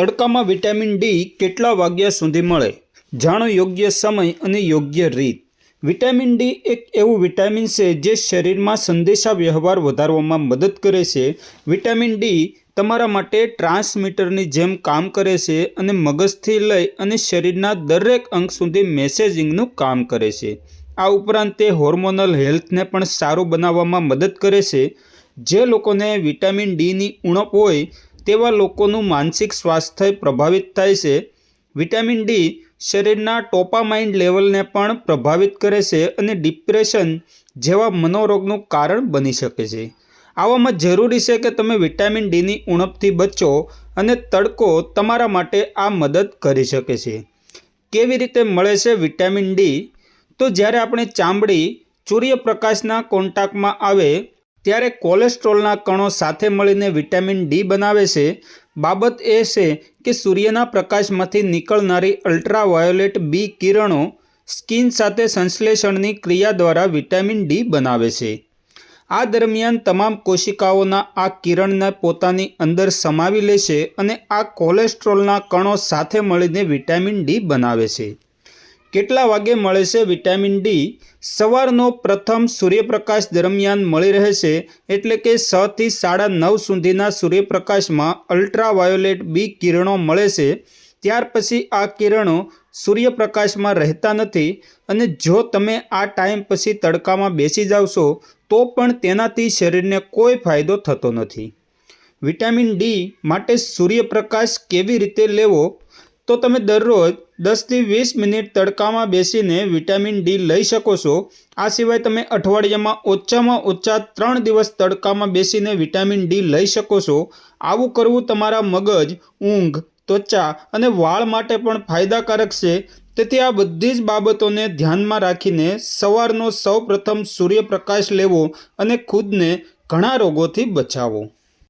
તડકામાં vitamin D કેટલા વાગ્યા સુધી મળે? જાણો યોગ્ય સમય અને યોગ્ય રીત. વિટામિન ડી એક એવું વિટામિન છે જે શરીરમાં સંદેશા વ્યવહાર વધારવામાં મદદ કરે છે. વિટામિન ડી તમારા માટે ટ્રાન્સમીટરની જેમ કામ કરે છે અને મગજથી લઈ અને શરીરના દરેક અંગ સુધી મેસેજિંગનું કામ કરે છે. આ ઉપરાંત તે હોર્મોનલ હેલ્થને પણ સારું બનાવવામાં મદદ કરે છે. જે લોકોને વિટામિન ડીની ઉણપ હોય તેવા લોકોનું માનસિક સ્વાસ્થ્ય પ્રભાવિત થાય છે. વિટામિન ડી શરીરના ટોપામાઇન્ડ લેવલને પણ પ્રભાવિત કરે છે અને ડિપ્રેશન જેવા મનોરોગનું કારણ બની શકે છે. આવામાં જરૂરી છે કે તમે વિટામિન ડીની ઉણપથી બચો અને તડકો તમારા માટે આ મદદ કરી શકે છે. કેવી રીતે મળે છે વિટામિન ડી? તો જ્યારે આપણે ચામડી સૂર્યપ્રકાશના કોન્ટાક્ટમાં આવે ત્યારે કોલેસ્ટ્રોલના કણો સાથે મળીને વિટામિન ડી બનાવે છે. બાબત એ છે કે સૂર્યના પ્રકાશમાંથી નીકળનારી અલ્ટ્રાવાયોલેટ બી કિરણો સ્કિન સાથે સંશ્લેષણની ક્રિયા દ્વારા વિટામિન ડી બનાવે છે. આ દરમિયાન તમામ કોશિકાઓના આ કિરણને પોતાની અંદર સમાવી લેશે અને આ કોલેસ્ટ્રોલના કણો સાથે મળીને વિટામિન ડી બનાવે છે. કેટલા વાગે મળે છે વિટામિન ડી સવારનો પ્રથમ સૂર્યપ્રકાશ દરમિયાન મળી રહેશે એટલે કે છ થી સાડા નવ સુધીના સૂર્યપ્રકાશમાં અલ્ટ્રાવાયોલેટ બી કિરણો મળે છે. ત્યાર પછી આ કિરણો સૂર્યપ્રકાશમાં રહેતા નથી અને જો તમે આ ટાઈમ પછી તડકામાં બેસી જાવશો તો પણ તેનાથી શરીરને કોઈ ફાયદો થતો નથી. વિટામિન ડી માટે સૂર્યપ્રકાશ કેવી રીતે લેવો? તો તમે દરરોજ દસથી વીસ મિનિટ તડકામાં બેસીને વિટામિન ડી લઈ શકો છો. આ સિવાય તમે અઠવાડિયામાં ઓછામાં ઓછા ત્રણ દિવસ તડકામાં બેસીને વિટામિન ડી લઈ શકો છો. આવું કરવું તમારા મગજ, ઊંઘ, ત્વચા અને વાળ માટે પણ ફાયદાકારક છે. તેથી આ બધી જ બાબતોને ધ્યાનમાં રાખીને સવારનો સૌપ્રથમ સૂર્યપ્રકાશ લેવો અને ખુદને ઘણા રોગોથી બચાવો.